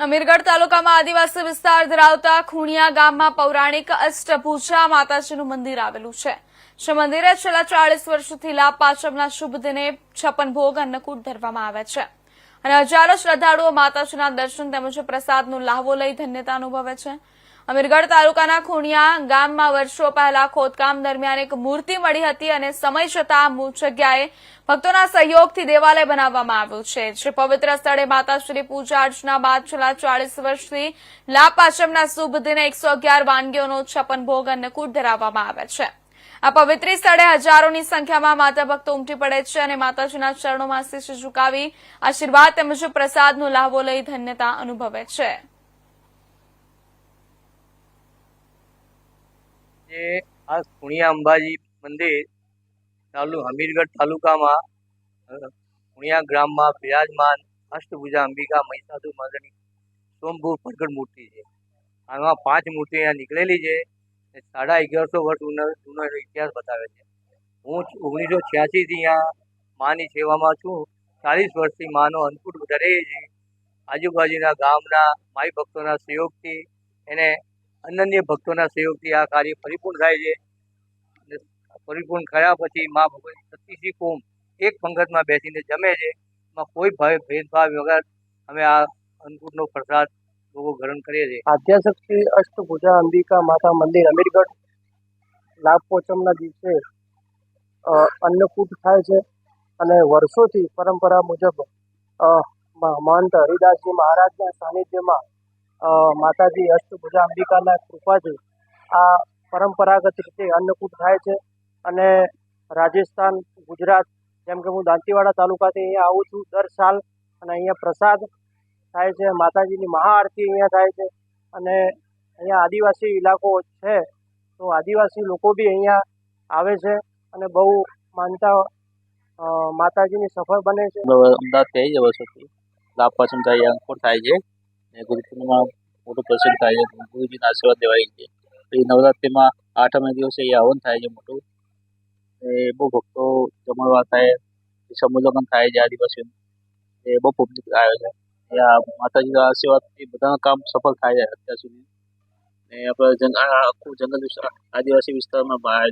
અમીરગઢ તાલુકામાં આદિવાસી વિસ્તાર ધરાવતા ખૂણિયા ગામમાં પૌરાણિક અષ્ટભુજા માતાજીનું મંદિર આવેલું છે. જે મંદિરે છેલ્લા ચાળીસ વર્ષથી લાભ પાંચમના શુભ દિને છપ્પન ભોગ અન્નકૂટ ધરવામાં આવે છે. અને હજારો શ્રદ્ધાળુઓ માતાજીના દર્શન તેમજ પ્રસાદનો લાહવો લઈ ધન્યતા અનુભવે છે. અમીરગઢ તાલુકાના ખૂણિયા ગામમાં વર્ષો પહેલા ખોદકામ દરમિયાન એક મૂર્તિ મળી હતી અને સમય જતાં જગ્યાએ ભક્તોના સહયોગથી દેવાલય બનાવવામાં આવ્યું છે. જે પવિત્ર સ્થળે માતાશ્રી પૂજા અર્ચના બાદ છેલ્લા ચાળીસ વર્ષથી લાભ પાંચમના શુભ દિને એકસો અગિયાર વાનગીઓનો છપ્પન ભોગ અન્નકૂટ ધરાવવામાં આવે છે. આ પવિત્ર સ્થળે હજારોની સંખ્યામાં માતા ભક્તો ઉમટી પડે છે અને માતાજીના ચરણોમાં શિષ્ય ઝુકાવી આશીર્વાદ તેમજ પ્રસાદનો લાહવો લઈ ધન્યતા અનુભવે છે. જે આ કુણિયા અંબાજી મંદિર તાલુ હમીરગઢ તાલુકામાં કુણિયા ગ્રામમાં બિરાજમાન અષ્ટભુજા અંબિકા મહિષાસુર મર્દની સ્વયંભૂ પ્રગટ મૂર્તિ છે. આમાં પાંચ મૂર્તિ અહીંયા નીકળેલી છે સાડા અગિયારસો વર્ષ જૂનો એનો ઇતિહાસ બતાવે છે. હું ઓગણીસો છ્યાસીથી અહીંયા માની સેવામાં છું. ચાલીસ વર્ષથી માનો અન્નકૂટ ધરે છે. આજુબાજુના ગામના માઈ ભક્તોના સહયોગથી એને અનન્ય ભક્તોના સહયોગથી આ કાર્ય પરિપૂર્ણ થાય છે. અને પરિપૂર્ણ થયા પછી મા ભગવતી સતીસી કોમ એક પંગતમાં બેસીને જમે છે. એમાં કોઈ ભય, ભેદભાવ વગર અમે આ અન્નકૂટનો પ્રસાદ લોકો ગ્રહણ કરીએ છીએ. આધ્યાશક્તિ અષ્ટભુજા અંબિકા માતા મંદિર અમીરગઢ લાભ પોચમના દિવસે અન્નકૂટ થાય છે અને વર્ષોથી પરંપરા મુજબ મહંત હરિદાસજી મહારાજના સાનિધ્યમાં માતાજી અષ્ટભુજા અંબિકાના કૃપાથી આ પરંપરાગત રીતે અન્નકૂટ થાય છે અને રાજસ્થાન, ગુજરાત, જેમ કે હું દાંતીવાડા તાલુકાથી અહીંયા આવું છું દર સાલ અને અહીંયા પ્રસાદ થાય છે, માતાજીની મહાઆરતી અહીંયા થાય છે અને અહીંયા આદિવાસી ઇલાકો છે, તો આદિવાસી લોકો બી અહીંયા આવે છે અને બહુ માનતા માતાજીની સફળ બને છે. અમદાવાદ થઈ જવા સુધી લાભ અંકુર થાય છે. ને ગુરુ મોટું પ્રસિદ્ધ થાય છે. ગુરુજીના આશીર્વાદ લેવાય છે. પછી નવરાત્રિમાં આઠમે દિવસે એ હવન થાય છે મોટું. એ બહુ ભક્તો જમણવાર થાય. સમૂહ લગ્ન થાય છે આદિવાસીઓનું એ બહુ પબ્લિક આવે છે. આ માતાજીના આશીર્વાદથી બધાનું કામ સફળ થાય છે અત્યાર સુધી. ને આપણે જંગ આખું જંગલ આદિવાસી વિસ્તારમાં બહાર